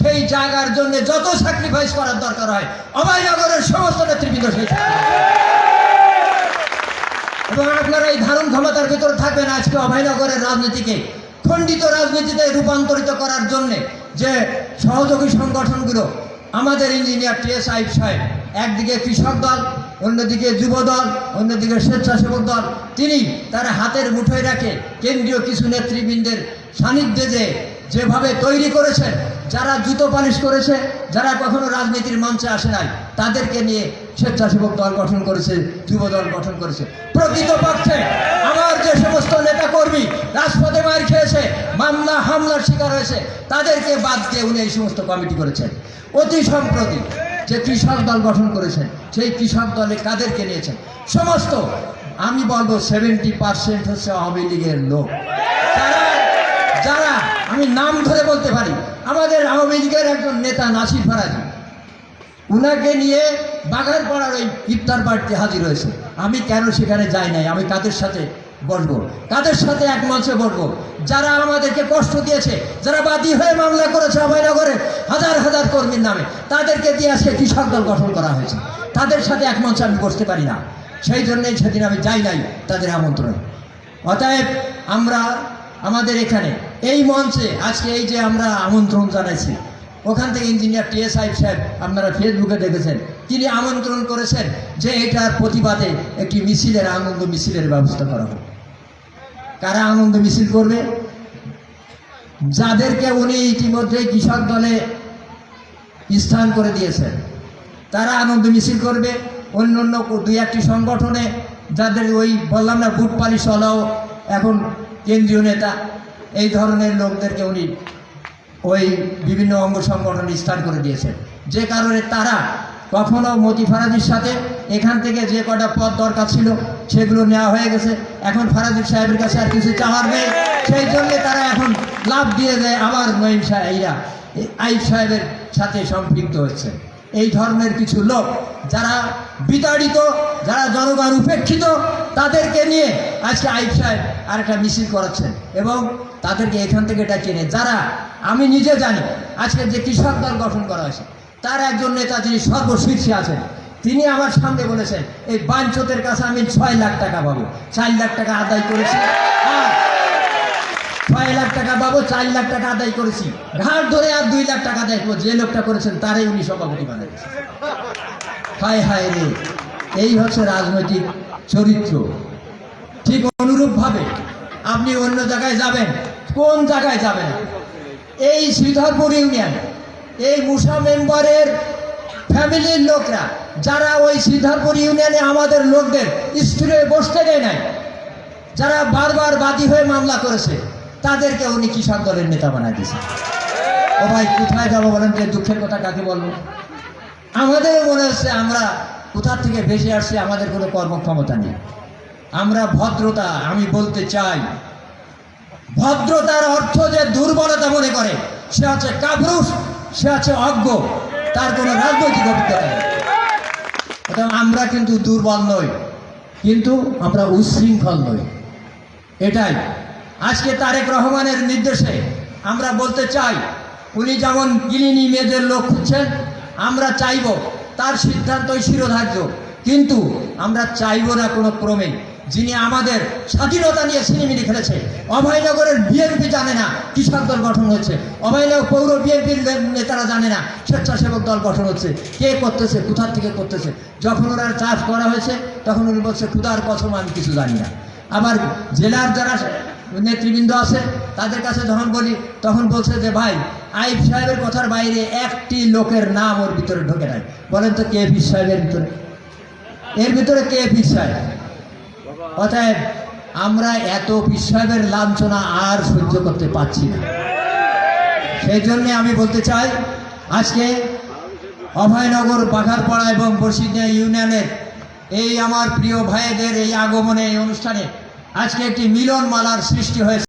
সেই জায়গার জন্য যত স্যাক্রিফাইস করার দরকার হয়, অভয়নগরের সমস্ত নেতৃবৃন্দ সেই এবং আপনারা এই ধারণ ক্ষমতার ভিতরে থাকবেন আজকে অভয়নগরের রাজনীতিকে। খণ্ডিত রাজনীতিতে রূপান্তরিত করার জন্য যে সহযোগী সংগঠনগুলো, আমাদের ইঞ্জিনিয়ার টিএসআই সাহেব, একদিকে কৃষক দল অন্যদিকে যুব দল অন্যদিকে স্বেচ্ছাসেবক দল, তিনি তার হাতের মুঠোয় রাখে কেন্দ্রীয় কিছু নেতৃবৃন্দের সান্নিধ্যে যে যেভাবে তৈরি করেছেন, যারা জুতো পালিশ করেছে, যারা কখনো রাজনীতির মঞ্চে আসে নাই, তাদেরকে নিয়ে স্বেচ্ছাসেবক দল গঠন করেছে যুব দল গঠন করেছে। প্রকৃতপক্ষে আমার যে সমস্ত নেতা কর্মী রাজপথে মার খেয়েছে, মামলা, হামলার শিকার হয়েছে, তাদেরকে বাদ দিয়ে উনি এই সমস্ত কমিটি করেছেন। অতি সম্প্রতি যে কৃষক দল গঠন করেছেন, সেই কৃষক দলে কাদেরকে নিয়েছেন? সমস্ত, আমি বলব সেভেন্টি পার্সেন্ট হচ্ছে আওয়ামী লীগের লোক। যারা যারা, আমি নাম ধরে বলতে পারি, আমাদের আওয়ামী লীগের একজন নেতা নাসির ফারাজি, উনাকে নিয়ে বাগারপাড়ার ওই ইফতার পার্টি হাজির হয়েছে। আমি কেন সেখানে যাই নাই? আমি কাদের সাথে বসবো কাদের সাথে এক মঞ্চে বসবো। যারা আমাদেরকে কষ্ট দিয়েছে, যারা বাদী হয়ে মামলা করেছে অভয়নগরে, হাজার হাজার কর্মীর নামে, তাদেরকে দিয়ে আজকে কৃষক দল গঠন করা হয়েছে? তাদের সাথে এক মঞ্চে আমি বসতে পারি না। সেই জন্যই সেদিন আমি যাই নাই তাদের আমন্ত্রণে। অতএব আমরা আমাদের এখানে, এই মঞ্চে আজকে এই যে আমরা আমন্ত্রণ জানাইছি, ওখান থেকে ইঞ্জিনিয়ার টিএস সাহেব সাহেব আপনারা ফেসবুকে দেখেছেন তিনি আমন্ত্রণ করেছেন যে এটার প্রতিবাদে একটি মিছিলের আনন্দ মিছিলের ব্যবস্থা করা হোক। কারা আনন্দ মিছিল করবে? যাদেরকে উনি ইতিমধ্যে কৃষক দলে স্থান করে দিয়েছেন, তারা আনন্দ মিছিল করবে। অন্য অন্য দুই একটি সংগঠনে যাদের ওই বললাম না বুট পালিশ হলাও এখন কেন্দ্রীয় নেতা, এই ধরনের লোকদেরকে উনি ওই বিভিন্ন অঙ্গ সংগঠনে স্থান করে দিয়েছেন। যে কারণে তারা কখনো মতি ফারাজির সাথে এখান থেকে যে কটা পদ দরকার ছিল সেগুলো নেওয়া হয়ে গেছে। এখন ফারাজি সাহেবের কাছে আর কিছু চাওয়ার নেই। সেই জন্য তারা এখন লাভ দিয়ে দেয় আবার নঈম সাহেবরা। আইব সাহেবের সাথে সম্পৃক্ত হচ্ছে। এই ধর্মের কিছু লোক যারা বিতাড়িত, যারা জনগণ উপেক্ষিত, তাদেরকে নিয়ে আজকে আইব সাহেব আর একটা মিছিল করাচ্ছেন এবং তাদেরকে এখান থেকে ডাকিয়ে নিয়ে। যারা, আমি নিজে জানি, আজকে যে কৃষক দল গঠন করা হয়েছে তার একজন নেতা যিনি সর্বশীর্ষে আছেন, তিনি আমার সামনে বলেছেন, এই বাঞ্চতের কাছে আমি ছয় লাখ টাকা পাবো। চার লাখ টাকা আদায় করেছি। ছয় লাখ টাকা পাবো, চার লাখ টাকা আদায় করেছি। ঘাট ধরে আর দুই লাখ টাকা দেখব যে লোকটা করেছেন তারাই উনি সভাপতি বানাচ্ছেন হায় হায় রে, এই হচ্ছে রাজনৈতিক চরিত্র। ঠিক অনুরূপভাবে আপনি অন্য জায়গায় যাবেন, কোন জায়গায় যাবেন? এই শ্রীধরপুর ইউনিয়ন। এই মুসা মেম্বারের ফ্যামিলির লোকরা, যারা ওই শ্রীধরপুর ইউনিয়নে আমাদের লোকদের স্টুলে বসতে দেয় নাই, যারা বারবার বাদী হয়ে মামলা করেছে, তাদেরকে উনি কৃষক দলের নেতা বানায় দিয়েছে ও ভাই, কোথায় যাব বলেন যে দুঃখের কথা কাকে বলব? আমাদের মনে হচ্ছে আমরা কোথার থেকে ভেসে আসছি, আমাদের কোনো কর্মক্ষমতা নেই। আমরা ভদ্রতা, আমি বলতে চাই, ভদ্রতার অর্থ যে দুর্বলতা মনে করে, সে হচ্ছে কাপুরুষ। সে আছে অজ্ঞ। তার কোনো রাজনৈতিক অভিজ্ঞতা নেই। আমরা কিন্তু দুর্বল নই। কিন্তু আমরা উচ্ছৃঙ্খল নই। এটাই। আজকে তারেক রহমানের নির্দেশে আমরা বলতে চাই, উনি যেমন গিলিনি মেয়েদের লোক খুঁজছেন, আমরা চাইব তার সিদ্ধান্তই শিরোধার্য। কিন্তু আমরা চাইব না কোনো ক্রমে। যিনি আমাদের স্বাধীনতা নিয়ে সিনেমিনি খেলেছে অভয়নগরের বিএনপি জানে না কৃষক দল গঠন হচ্ছে। অভয়নগর পৌর বিএনপির নেতারা জানে না স্বেচ্ছাসেবক দল গঠন হচ্ছে। কে করতেছে, কোথার থেকে করতেছে? যখন ওনার চাষ করা হয়েছে, তখন উনি বলছে ক্ষুদার কসম আমি কিছু জানি না। আবার জেলার যারা নেতৃবৃন্দ আছে, তাদের কাছে যখন বলি, তখন বলছে যে, ভাই, আইফ সাহেবের কথার বাইরে একটি লোকের নাম ওর ভিতরে ঢোকে নাই। বলেন তো, কে পি সাহেবের ভিতরে? এর ভিতরে কে পি সাহেব? অতএব আমরা এত বিশ্বাবের লাঞ্ছনা আর সহ্য করতে পারছি না। সেই জন্যে আমি বলতে চাই, আজকে অভয়নগর, বাঘারপাড়া এবং বর্ষিদিয়া ইউনিয়নের এই আমার প্রিয় ভাইদের এই আগমনে, এই অনুষ্ঠানে আজকে একটি মিলন মালার সৃষ্টি হয়েছে।